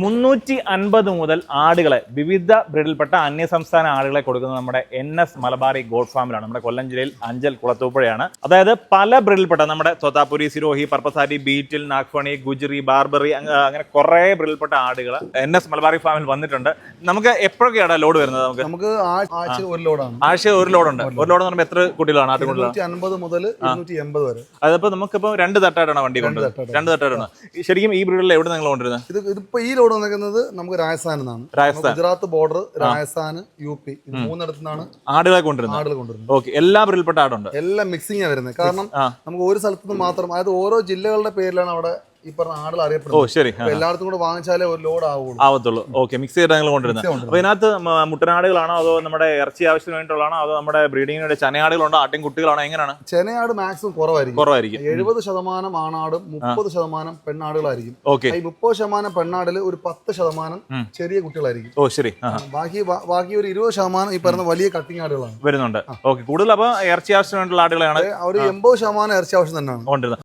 മുന്നൂറ്റി അൻപത് മുതൽ ആടുകളെ വിവിധ ബ്രീഡിൽപ്പെട്ട അന്യസംസ്ഥാന ആടുകളെ കൊടുക്കുന്നത് നമ്മുടെ എൻ എസ് മലബാറി ഗോഡ് ഫാമിലാണ്. നമ്മുടെ കൊല്ലം ജില്ലയിൽ അഞ്ചൽ കുളത്തൂപ്പുഴയാണ്. അതായത് പല ബ്രിഡിൽപ്പെട്ട നമ്മുടെ തോത്താപുരി സിരോഹി പർപ്പസാരി ബീറ്റിൽ നാഗ്ഫണി ഗുജറി ബാർബറി അങ്ങനെ കുറേ ബ്രിഡിൽപ്പെട്ട ആടുകൾ എൻ എസ് മലബാറി ഫാമിൽ വന്നിട്ടുണ്ട്. നമുക്ക് എപ്പോഴൊക്കെയാണ് ലോഡ് വരുന്നത് നമുക്ക്? നമുക്ക് ആഴ്ച ഒരു ലോഡാണ്. ആഴ്ച ഒരു ലോഡുണ്ട്. ഒരു ലോഡ് എന്ന് പറയുമ്പോൾ എത്ര കുട്ടികളാണ് ഇരുന്നൂറ്റി അൻപത് മുതൽ എൺപത് വരെ. അതിപ്പോ നമുക്കിപ്പോ രണ്ട് തട്ടായിട്ടാണ് വണ്ടി കൊണ്ടുവരുന്നത്. രണ്ട് തട്ടായിട്ടാണ്. ശരിക്കും ഈ ബ്രിഡിൽ എവിടെ നിങ്ങൾ കൊണ്ടുവരുന്നത്? ഇത് ഇതിപ്പോ ഈ ലോഡ് വന്നിരിക്കുന്നത് നമുക്ക് രാജസ്ഥാനിൽ നിന്നാണ്. Rajasthan. Gujarat border Rajasthan U P ഇത് മൂന്നിടത്തു നിന്നാണ് ആടുകളെ കൊണ്ടുവരുന്നത്. ആടുകൾ കൊണ്ടുവരുന്നത്. ഓക്കെ. എല്ലാ ബ്രീഡിൽപ്പെട്ട ആടുണ്ട്. എല്ലാം മിക്സിംഗ് വരുന്നത്. കാരണം നമുക്ക് ഒരു സ്ഥലത്തുനിന്ന് മാത്രം അതായത് ഓരോ ജില്ലകളുടെ പേരിലാണ് അവിടെ ഈ പറഞ്ഞ ആടുകൾ ഓ ശരി. എല്ലായിടത്തും കൂടെ വാങ്ങിച്ചാലേ ഒരു ലോഡ് ആവുള്ളൂ. ആവത്തുള്ളൂ. ഓക്കെ മിക്സ് ചെയ്തിട്ട് നിങ്ങൾ കൊണ്ടുവരുന്നത്. അപ്പോൾ അപ്പൊ ഇതിനകത്ത് മുട്ടനാടുകളാണോ അതോ നമ്മുടെ ഇറച്ചി ആവശ്യത്തിന് വേണ്ടിയുള്ളതാണോ അതോ നമ്മുടെ ബ്രീഡിങ്ങിന് വേണ്ടി ചനയാടുകളുണ്ടോ? ആട്ടിൻ കുട്ടികളാണോ? എങ്ങനെയാണ്? ചെനയാട് മാക്സിമം കുറവായിരിക്കും. കുറവായിരിക്കും. എഴുപത് ശതമാനം ആണാടും മുപ്പത് ശതമാനം പെണ്ണാടുകളായിരിക്കും. ഓക്കെ. ഈ മുപ്പത് ശതമാനം പെണ്ണാടിൽ ഒരു പത്ത് ശതമാനം ചെറിയ കുട്ടികളായിരിക്കും. ഓ ശരി. ബാക്കി ബാക്കി ഒരു ഇരുപത് ശതമാനം ഈ പറഞ്ഞ വലിയ കട്ടിങ് ആടുകളാണ്. വരുന്നുണ്ട്. ഓക്കെ കൂടുതൽ അപ്പൊ ഇറച്ചി ആവശ്യത്തിന് വേണ്ടിയുള്ള ആടുകളെയാണ് ഒരു എൺപത് ശതമാനം ഇറച്ചി ആവശ്യം തന്നെയാണ്. കൊണ്ടുവരുന്നത്.